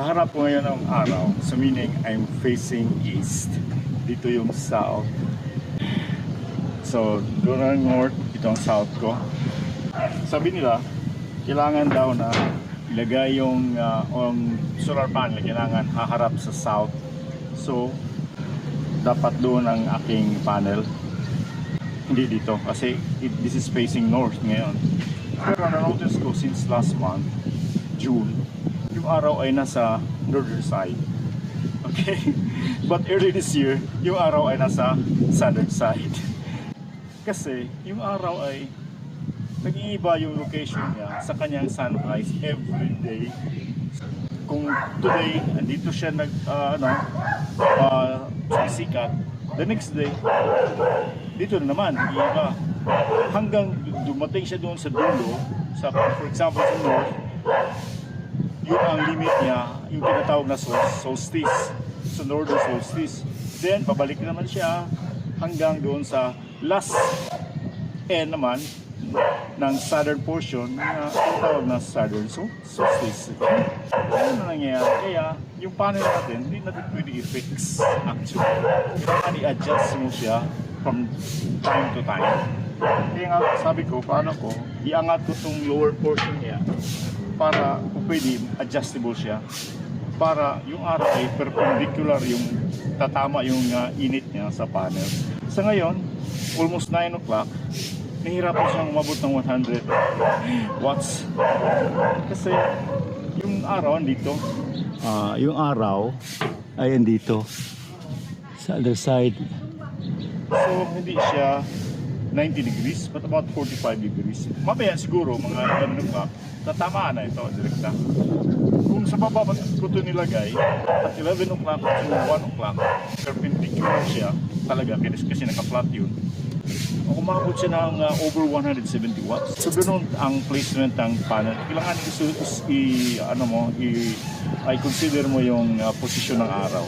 Kaharap ko ngayon ang araw. So meaning I'm facing east. Dito yung south. So doon ang north, ito ang south ko. Sabi nila, kailangan daw na ilagay yung uh, solar panel, kailangan haharap sa south. So, dapat doon ang aking panel. Hindi dito kasi it, this is facing north ngayon. Pero na-notice ko since last month, June, araw ay nasa northern side. Okay? But early this year, yung araw ay nasa southern side. Kasi yung araw ay nag-iiba yung location niya sa kanyang sunrise every day. Kung today, andito siya nag, ah, ano, uh, sisikat, the next day, dito na naman, iba. Hanggang dumating siya doon sa dulo, sa, for example, sa north, yun ang limit niya, yung tinatawag na sol- solstice, sa northern solstice. Then, babalik naman siya hanggang doon sa last end naman ng southern portion na tinatawag na southern sol- solstice. Ano na nangyayari? Kaya, yung panel natin, hindi natin pwede i-fix actually. Kailangan i-adjust mo siya from time to time. Kaya nga, sabi ko, paano ko, iangat ko tong lower portion niya para kung pwede, adjustable siya para yung araw ay perpendicular yung tatama yung uh, init niya sa panel. Sa ngayon, almost 9 o'clock, nahirapan siyang umabot ng 100 watts. Kasi yung araw andito. Ah, yung araw ay andito sa other side. So hindi siya 90 degrees but about 45 degrees. Mamaya siguro mga 11 o'clock, tatamaan na ito direkta. Kung sa baba pa ko ito nilagay, at 11 o'clock to 1 o'clock, perpendicular siya talaga kasi, kasi naka-flat yun. Umabot siya ng uh, over 170 watts. So ganun ang placement ng panel. Kailangan i, i ano mo, i, ay consider mo yung uh, posisyon ng araw.